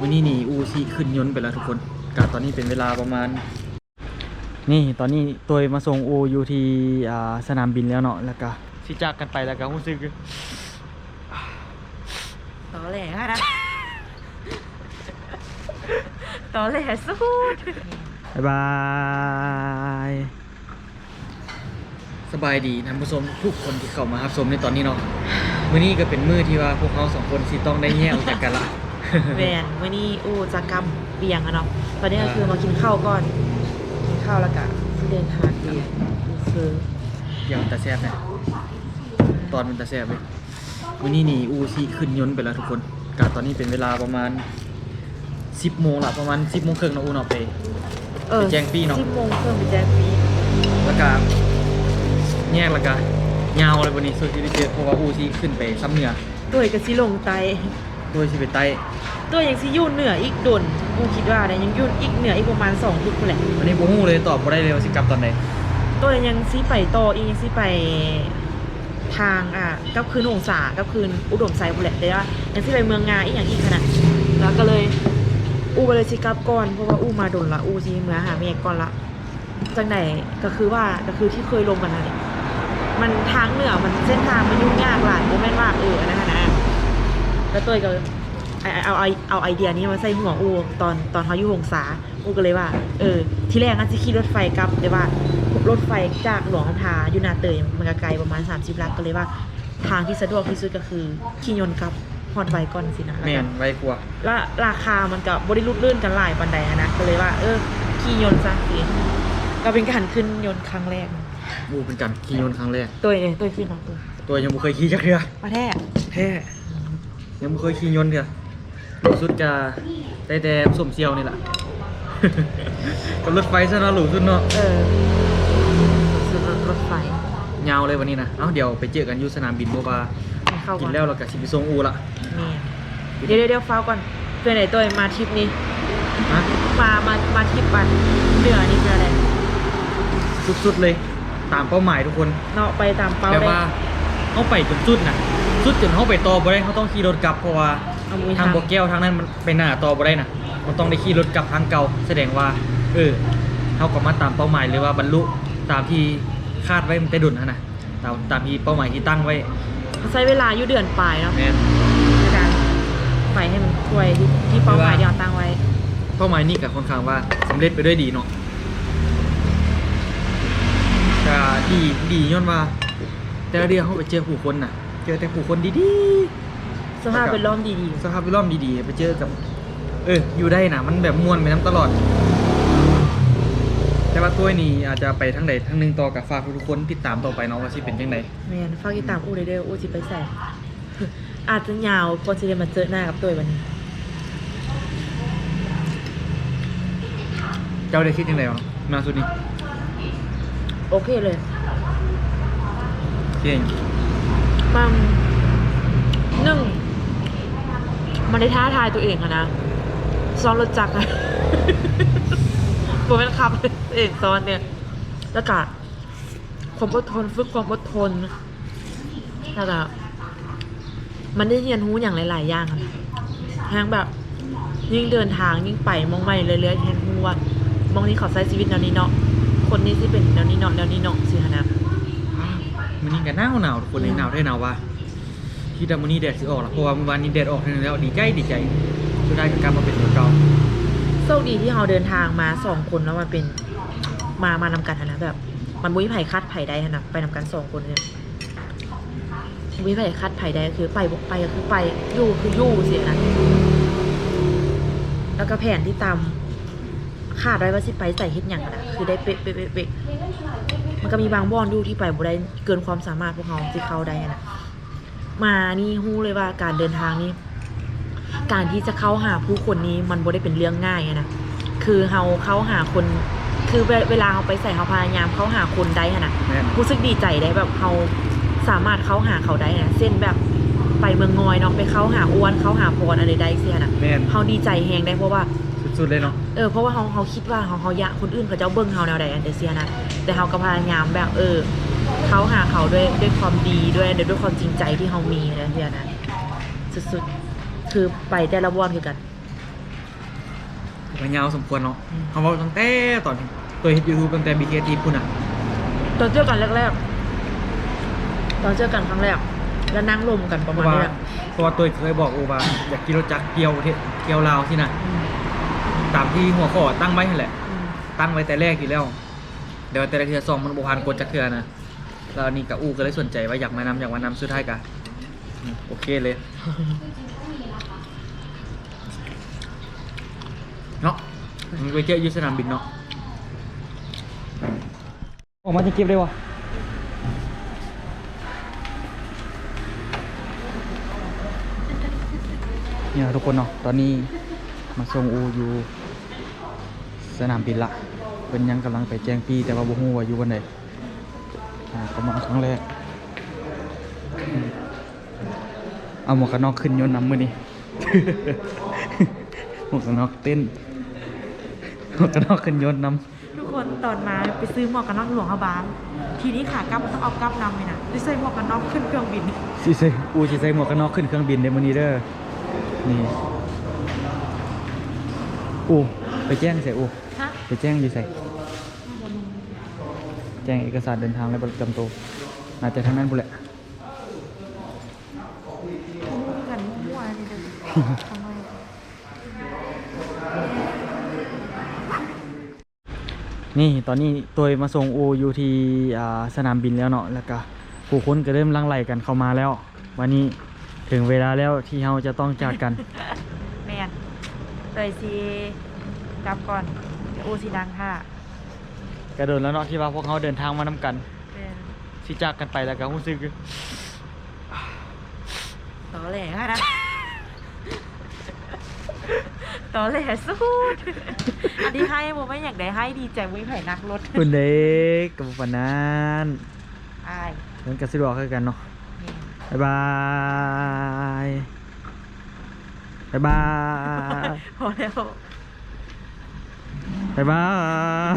วันนี้นี่อูซีขึ้นยนต์ไปแล้วทุกคนกาตอนนี้เป็นเวลาประมาณ นี่ตอนนี้ตัวมาส่งอูอยู่ที่อ่าสนามบินแล้วเนาะแล้วก็สิจากกันไปแล้วก็รู้สึกตอแหลอะนะตอแหลสุดบ๊ายบายสบายดีท่านผู้ชมทุกคนที่เข้ามารับชมในตอนนี้เนาะมื้อนี้ก็เป็นมื้อที่ว่าพวกเราสองคนสิต้องได้แยกออกจากกันละ แวนวันนี้อู้จะกำเบียงอะเนาะตอนนี้ก็คือมากินข้าวก่อน กินข้าวแล้วก็สิเดินทางกันคืออย่างตาแซบนะตอนมันตาแซบเลยวันนี้นี่อูซีขึ้นยนต์ไปแล้วทุกคนกาตอนนี้เป็นเวลาประมาณ10โมงละประมาณ10โมงครึ่งเนาะอูเนาะไปเออไปแจ้งปี้เนาะสิบโมงเครื่องไปแจ้งปีแล้วก็แยกแล้วก็ยาวเลยวันนี้สุดที่ได้เจอเพราะว่าอูซีขึ้นไปซ้ำเหนือตัวเอกสิลงไต โดยสิไปใต้ตัวยังสิอยู่เหนืออีกดนกูคิดว่าเนี่ยยังอยู่อีกเหนืออีกประมาณสองทุกคนแหละอันนี้ผมฮู้เลยตอบบ่ได้เลยว่าสิกลับตอนไหนตัวยังสิไปต่ออีกยังสิไปทางอะกับคืนองศากับคืนอุดมไซบุแหละแต่ว่ายังสิไปเมืองงาอีกอย่างอีกขนาดแล้วก็เลยอูก็เลยสิกลับก่อนเพราะว่าอูมาโดนละอูสิเมื่อหาแม่ก่อนละจังไหนก็คือว่าก็คือที่เคยลงมานะเนี่ยมันทางเหนือมันเส้นทางมันยุ่งยากหลายโมแม่นว่าเอออันนะคะนะ แล้วตัวก็เอาเอาเอาเอาไอเดียนี้มาใส่หัวอูตอนตอนเขาอยู่หงสาอูก็เลยว่า เออ ที่แรกน่าจะขี่รถไฟกลับแต่ว่ารถไฟจากหลวงพาอยู่นาเตยมันก็ไกลประมาณ 30ลักก็เลยว่า ทางที่สะดวกที่สุดก็คือขี่ยนต์กลับฮอดไวก่อนสินะแล้วแม่ก็นไวกว่าแล้วราคามันก็บริรุดลื่นกันหลายปันใดอะนะก็เลยว่า เออขี่ยนต์ซะสิก็เป็นการขึ้นยนต์ครั้งแรกอูเป็นการขี่ยนต์ครั้งแรกตัวเนี่ยตัวขึ้นเนาะตัวตัวยังบ่เคยขี่จักเทื่อมาแท้แท้ ยังไม่เคยขี่ยนต์เถอะรู้สุดจะได้แต่สมเซียวนี่แหละ กับรถไฟซะเนาะหรูสุดเนาะเออสุดรถรถไฟยาวเลยวันนี้นะ เอ้าเดี๋ยวไปเจอกันอยูสนามบินโบบาให้เข้ากิก่อนนแล้วเรากับชิบิซงอูละนี่เดี๋ยวเดี๋ยวเดี๋ยวฟ้าก่อนเพื่อนไหนตัวมาทริปนี้ ฮะมามามาทริปบันเหนือนี่เป็นอะไรสุดๆเลย ตามเป้าหมายทุกคน เนาะไปตามเป้าแต่เลยว่าเขาไปจนสุดนะ สุดจนเขาไปต่อบ่ได้เขาต้องขี่รถกลับเพราะว่าเอามือทางบ่อแก้วทางนั้นมันไปหน้าต่อบ่ได้นะมันต้องได้ขี่รถกลับทางเก่า แสดงว่า เออเขาก็มาตามเป้าหมายเลยว่าบรรลุตามที่คาดไว้มันแต่ดุนนะนะตามตามที่เป้าหมายที่ตั้งไว้ใช้เวลาอยู่เดือนปลายเนาะแม่นในการไปให้มันช่วยที่ที่เป้าหมายที่เราตั้งไว้ เป้าหมายนี่กับค่อนข้างว่าสำเร็จไปด้วยดีเนาะก็ดีดีย้อนว่า แต่ละเดือนเขาไปเจอผู้คนน่ะ เจอแต่ผู้คนดีสภาพเป็นล้อมดีๆสภาพแวดล้อมดีๆ ไปเจอกับ เอออยู่ได้นะมันแบบม่วนไปน้ำตลอด แต่ว่าตัวนี้อาจจะไปทั้งใดทั้งหนึ่งต่อกับฝากทุกคนติดตามต่อไปเนาะว่าสิเป็นยังไงๆแมนฝากติดตามอู้เด้ออู้จิไปแสบอาจจะยาวกว่าจะได้มาเจอหน้ากับตัววันนี้ เจ้าได้คิดยังไงบ้างมาสุดนี้โอเคเลย เก่ง มันหนึ่งมันได้ท้าทายตัวเองอะนะซ้อนรถจักรอะผมเป็นขับเองซ้อนเนี่ยแล้วก็ความอดทนฝึกความอดทนแล้วก็มันได้เรียนรู้อย่างหลาย ๆ อย่างอะทั้งแบบ ยิ่งเดินทางยิ่งไปมองไปเรื่อยๆแทนรู้ว่ามองนี้ขาใช้ชีวิตแนวนี้เนาะคนนี้ที่เป็นแนวนี้เนาะแนวนี้เนาะสิฮะนะ มันนี่กันหนาวหนาวทุกคนเลยหนาวได้หนาวว่าที่ดามันนี่แดดสิออกแล้วเพราะว่าเมื่อวานนี้แดดออกทีนึงแล้วดีใจดีใจสุดท้ายก็กลับมาเป็นเหมือนเก่าโชคดีที่เราเดินทางมาสองคนแล้วมันเป็นมามานำกันหั้นนะแบบ มันบุ้ยไผ่คัดไผ่ได้หั้นนะไปนำกันสองคนเนี่ยบุ้ยไผ่คัดไผ่ได้ก็คือไปบอกไปก็คือไปอยู่คืออยู่เสียนะแล้วก็แผนที่ตา มคาดไว้ว่าสิไปใส่เฮ็ดอย่างอะนะคือได้เป๊ะเป๊ะเป๊ะเป๊ะมันก็มีบางบอนดูที่ไปบ่ได้เกินความสามารถพวกเขาที่เข้าได้อะนะมานี่ฮู้เลยว่าการเดินทางนี่การที่จะเข้าหาผู้คนนี้มันบ่ได้เป็นเรื่องง่ายอะนะคือเฮาเข้าหาคน คือเวเวลาเขาไปใส่เขาพยายามเข้าหาคนได้อะนะแม่นรู้สึกดีใจได้แบบเขาสามารถเข้าหาเขาได้นะเส้นแบบไปเมืองงอยเนาะไปเข้าหาอ้วนเข้าหาพรอะไรได้เสียนะแม่นเขาดีใจแฮงได้เพราะว่า สุดๆเลยเนาะ เออเพราะว่าเขาเขาคิดว่าเขาเขาอยากคนอื่นเขาเจ้าเบิ้งเขาแนวใดอันเดเซียนะแต่เขาก็พยายามแบบเออเขาหาเขาด้วยด้วยความดีด้วยด้วยความจริงใจที่เขามีอะไรเซียนะสุดๆคือไปแต่ละวันคือกันมันยาวสมควรเนาะอืมเขาบอกตั้งแต่ตอนตัวเฮ็ดยูทูบตั้งแต่ BKT พุ่นอะตอนเจอกันแรกๆ ตอนเจอกันครั้งแรกแล้วนั่งลมกันปเพระราะมาณว่านี้แหละเพราะว่าตัวเคยบอกโอว่าอยากกินรถจักรเกี่ยวเทเกี่ยวลาวที่น่ะอืม ตามที่หัวข้อตั้งไว้นั่นแหละอืมตั้งไว้แต่แรกอยู่แล้ว เดี๋ยวแต่ละเทือซองมันบ่ผ่านกดจักเทือนะแล้วนี่กับอูก็เลยสนใจว่าอยากมานำอยากมานำสุดท้ายกะอืมโอเคเลยเนาะมันไปเจออยู่สนามบินเนาะออกมาจะเก็บได้วะเนี่ยทุกคนเนาะตอนนี้มาส่งอูอยู่ สนามบินละเป็นยังกำลังไปแจ้งปีแต่ว่าบ่ฮู้ว่าอยู่วันไหนอ่าก็มาครั้งแรกอืมเอาหมวกกันน็อกขึ้นยนต์นำมือนี่หมวกกันน็อกเต้นหมวกกันน็อกขึ้นยนต์นำทุกคนตอนมาไปซื้อหมวกกันน็อกหลวงพระบางทีนี้ขากลับมันต้องเอากลับนำเลยนะด้วยใส่หมวกกันน็อกขึ้นเครื่องบินสิใส่อูสิใส่หมวกกันน็อกขึ้นเครื่องบินในมื้อนี้เด้อนี่อูไปแจ้งใส่อูฮะ ไปแจ้งอยู่ใส่แจ้งเอกสารเดินทางและบัตรประจำตัวน่าจะทางนั้นบุแหละกันมั่วนี่เด้อทำไมนี่ตอนนี้ตัวมาส่งอูอยู่ที่อ่าสนามบินแล้วเนาะแล้วก็ผู้คนก็เริ่มลังไหลกันเข้ามาแล้ว วันนี้ถึงเวลาแล้วที่เราจะต้องจากกัน แมนเลยซีกลับก่อน เดี๋ยวอูสีดังค่ะกระโดดแล้วเนาะที่ว่าพวกเขาเดินทางมานำกันแมนสิจากกันไปแล้วก็รู้สึกต่อแหลค่ะนะต่อแหลสุดอันนี้ให้โมไม่อยากได้ให้ดีใจวิ่งไผ่นักรถคุณเด็กกับปานนั้นอายมันก็สะดวกคือกันเนาะแม่นบ๊ายบายบ๊ายบาย พอแล้ว บ๊ายบาย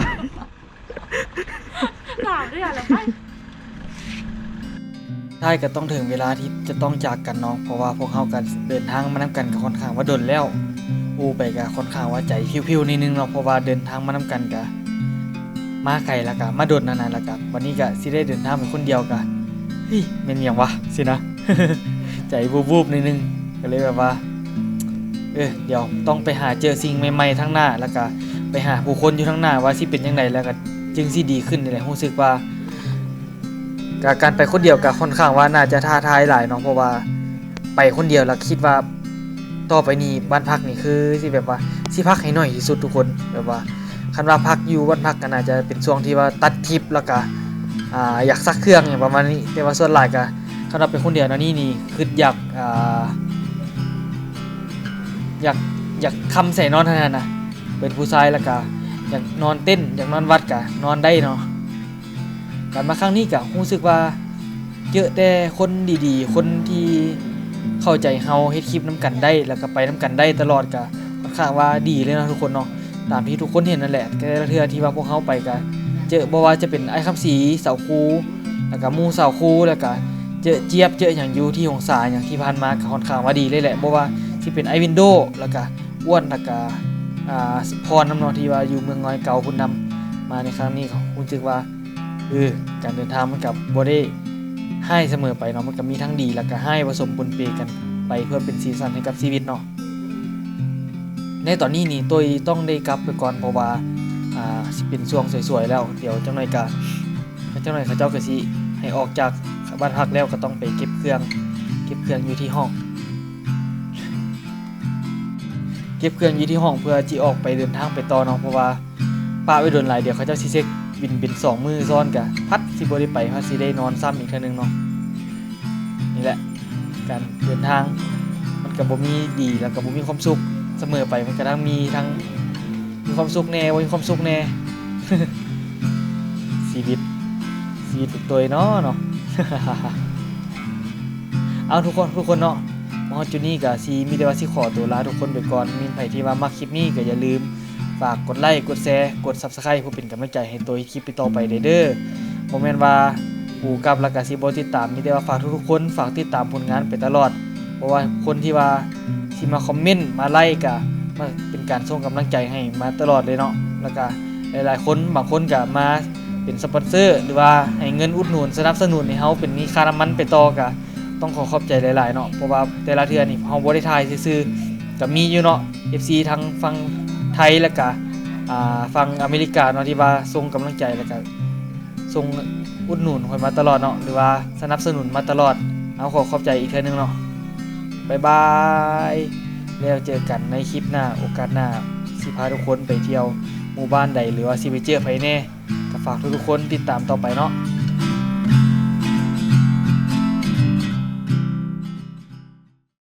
ถามด้วยอะไรไปใช่ก็ต้องถึงเวลาที่จะต้องจากกันเนาะเพราะว่าพวกเขากันเดินทางมานํกันกับค่อนข้างว่าดนแล้ว อูไปก็ค่อนข้างว่าใจพิวๆนิดนึงเนาะเพราะว่าเดินทางมานํกันกะมาไกลแล้วก็มาดนนานๆแล้วก็วันนี้ก็สิได้เดินทางเป็นคนเดียวกะเฮ้ยเป็นหยังวะสินะ ใจวูบๆนิดนึงก็เลยแบบว่า เออเดี๋ยวต้องไปหาเจอสิ่งใหม่ๆทั้งหน้าแล้วก็ ไปหาผู้คนอยู่ทั้งหน้าว่าสิเป็นยังไงแล้วก็จึงสิดีขึ้นนี่แหละรู้สึกว่าการไปคนเดียวก็ค่อนข้างว่าน่าจะท้าทายหลายเนาะเพราะว่าไปคนเดียวแล้วคิดว่าต่อไปนี้บ้านพักนี่คือสิแบบว่าสิพักให้หน้อยที่สุดทุกคนแบบว่าคันว่าพักอยู่บ้านพักก็น่าจะเป็นช่วงที่ว่าตัดทริปแล้วก็อ่าอยากซักเครื่องอย่างประมาณนี้แต่ว่าส่วนหลายก็คันว่าเป็นคนเดียวนะนี่นี่คืออยากอ่าอยากอยากคำใส่นอนเท่านั้นนะ เป็นผู้ชายแล้วก็อยากนอนเต้นอยากนอนวัดกะนอนได้เนาะการมาครั้งนี้กะรู้สึกว่าเยอะแต่คนดีๆ คนที่เข้าใจเฮาเฮ็ดคลิปน้ำกันได้ แล้วก็ไปน้ำกันได้ตลอดกะค่อนข้างว่าดีเลยนะทุกคนเนาะตามที่ทุกคนเห็นนั่นแหละแต่ละเทื่อที่ว่าพวกเฮาไปกะเจอบ่ว่าจะเป็นไอ้คำสีเสาคูแล้วก็มูเสาคูแล้วก็เจอเจี๊ยบเจออย่างอยู่ที่หงสาอย่างที่ผ่านมาก็ค่อนข้างว่าดีเลยแหละบ่ว่าที่เป็นไอวินโดแล้วก็อ้วนแล้วก็ พรน้ำนองที่ว่าอยู่เมืองน้อยเก่าคุณนำมาในครั้งนี้เขาคุณจึกว่าเออการเดินทางมันกับบ่ได้ให้เสมอไปเนาะมันก็มีทั้งดีแล้วก็ให้ผสมปนเปกันไปเพื่อเป็นสีสันให้กับชีวิตเนาะในตอนนี้นี่ตัวต้องได้กลับไปก่อนเพราะว่าอ่าสิเป็นช่วงสวยๆแล้ว เดี๋ยวเจังหน่อยก็จังหน่อยเขาเจ้าก็สิให้ออกจากบ้านพักแล้วก็ต้องไปเก็บเครื่อง เก็บเครื่องอยู่ที่ห้อง เก็บเครื่องอยู่ที่ห้องเพื่อจีออกไปเดินทางไปต่อเนาะเพราะว่าป้าไปโดนหลายเดี๋ยวเขาจ้าสิเช็คบินบินสองมือซ้อนกะพัดสิบ่ได้ไปพัดสิได้นอนซ้ำอีกเทื่อนึงเนาะนี่แหละ การเดินทางมันก็บ่มีดีแล้วก็บ่มีความสุขเสมอไปมันก็ต้องมีทั้งมีความสุขแน่บ่มีความสุขแน่ชีวิตชีวิตตัวเนาะเนาะเอาทุกคนทุกคนเนาะ มอจุนี้ก็สิมีแต่ว่าสิขอตัวลาทุกคนไปก่อนมีไผที่ว่ามักคลิปนี้ก็อย่าลืม ฝากกดไลค์กดแชร์กด Subscribe เพื่อเป็นกำลังใจให้ตัวคลิปต่อไปเด้อเด้อบ่แมนว่ากูกลับแล้วก็สิบ่ติดตามมีแต่ว่าฝากทุกๆคนฝากติดตามผลงานไปตลอด เพราะว่าคนที่ว่าสิมาคอมเมนต์มาไลค์ก็มาเป็นการส่งกำลังใจให้มาตลอดเลยเนาะแล้วก็หลายๆคนบางคนก็มาเป็นสปอนเซอร์ หรือว่าให้เงินอุดหนุนสนับสนุนให้เฮาเป็นมีค่าน้ำมันไปต่อก็ ต้องขอขอบใจหลายๆเนาะเพราะว่าแต่ละเทื่อนี่เฮาบ่ได้ถ่ายซื่อๆก็มีอยู่เนาะ FC ทั้งฝั่งไทยแล้วก็อ่าฝั่งอเมริกาเนาะที่ว่าส่งกำลังใจแล้วก็ส่งอุดหนุนคอยมาตลอดเนาะหรือว่าสนับสนุนมาตลอด เอาขอขอบใจอีกเทื่อนึงเนาะบายบายแล้วเจอกันในคลิปหน้าโอกาสหน้าสิพาทุกคนไปเที่ยวหมู่บ้านใดหรือว่าสิไปเจอไผแน่ก็ฝากทุกๆคนติดตามต่อไปเนาะ